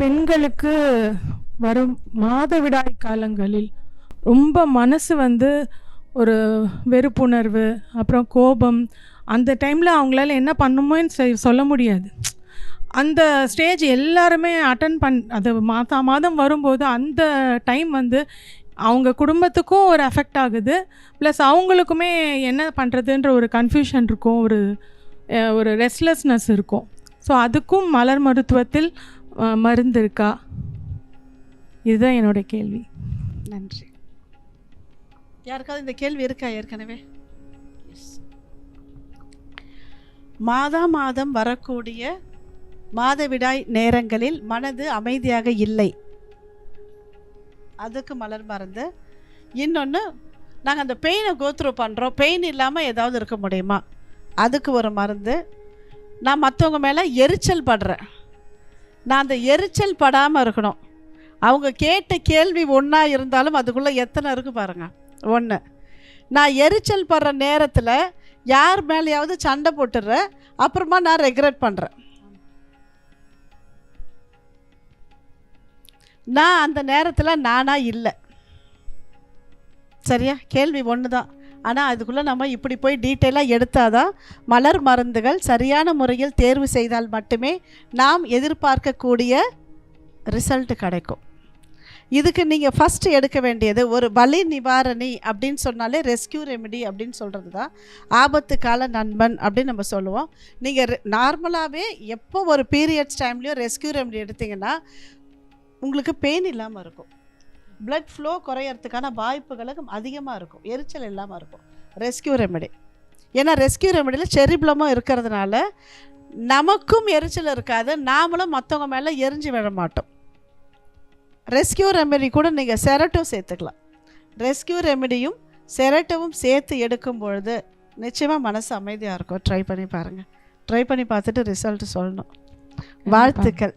பெண்களுக்கு வரும் மாதவிடாய் காலங்களில் ரொம்ப மனசு வந்து ஒரு வெறுப்புணர்வு அப்புறம் கோபம் அந்த டைமில் அவங்களால என்ன பண்ணுமோன்னு சொல்ல முடியாது. அந்த ஸ்டேஜ் எல்லாருமே அட்டன் பண் அது மாதா மாதம் வரும்போது அந்த டைம் வந்து அவங்க குடும்பத்துக்கும் ஒரு அஃபெக்ட் ஆகுது. ப்ளஸ் அவங்களுக்குமே என்ன பண்ணுறதுன்ற ஒரு கன்ஃபியூஷன் இருக்கும் ஒரு ஒரு ரெஸ்ட்லெஸ்னஸ் இருக்கும். ஸோ அதுக்கும் மலர் மருத்துவத்தில் மருந்து இருக்கா இதுதான் என்னோட கேள்வி. நன்றி. யாருக்காவது இந்த கேள்வி இருக்கா ஏற்கனவே? மாதா மாதம் வரக்கூடிய மாதவிடாய் நேரங்களில் மனது அமைதியாக இல்லை. அதுக்கு மலர் மருந்து. இன்னொன்று நாங்கள் அந்த பெயினை கோத்ரூ பண்ணுறோம் பெயின் இல்லாமல் ஏதாவது இருக்க முடியுமா? அதுக்கு ஒரு மருந்து. நான் மற்றவங்க மேலே எரிச்சல் படுறேன். நான் அந்த எரிச்சல் படாமல் இருக்கணும். அவங்க கேட்ட கேள்வி ஒன்றா இருந்தாலும் அதுக்குள்ளே எத்தனை இருக்கு பாருங்கள் ஒன்று நான் எரிச்சல் படுற நேரத்தில் யார் மேலேயாவது சண்டை போட்டுடுறேன் அப்புறமா நான் ரெக்ரெட் பண்ணுறேன் நான் அந்த நேரத்தில் நானாக இல்லை. சரியா? கேள்வி ஒன்று தான் ஆனால் அதுக்குள்ளே நம்ம இப்படி போய் டீட்டெயிலாக எடுத்தால் தான் மலர் மருந்துகள் சரியான முறையில் தேர்வு செய்தால் மட்டுமே நாம் எதிர்பார்க்கக்கூடிய ரிசல்ட் கிடைக்கும். இதுக்கு நீங்கள் ஃபஸ்ட்டு எடுக்க வேண்டியது ஒரு வலி நிவாரணி அப்படின்னு சொன்னாலே ரெஸ்கியூ ரெமெடி அப்படின்னு சொல்கிறது தான் ஆபத்து கால நண்பன் அப்படின்னு நம்ம சொல்லுவோம். நீங்கள் நார்மலாகவே எப்போ ஒரு பீரியட்ஸ் டைம்லேயும் ரெஸ்கியூ ரெமெடி எடுத்தீங்கன்னா உங்களுக்கு பெயின் இல்லாமல் இருக்கும். Blood ஃப்ளோ குறையறதுக்கான வாய்ப்புகளும் அதிகமாக இருக்கும். எரிச்சல் இல்லாமல் இருக்கும். ரெஸ்கியூ ரெமெடி ஏன்னா ரெஸ்கியூ ரெமெடியில் செரிப்ளமும் இருக்கிறதுனால நமக்கும் எரிச்சல் இருக்காது. நாமளும் மற்றவங்க மேலே எரிஞ்சு விழ மாட்டோம். ரெஸ்கியூ ரெமெடி கூட நீங்கள் செரட்டும் சேர்த்துக்கலாம். ரெஸ்கியூ ரெமெடியும் செரட்டவும் சேர்த்து எடுக்கும் பொழுது நிச்சயமாக மனசு அமைதியாக இருக்கும். ட்ரை பண்ணி பாருங்கள் ட்ரை பண்ணி பார்த்துட்டு ரிசல்ட் சொல்லணும். வாழ்த்துக்கள்.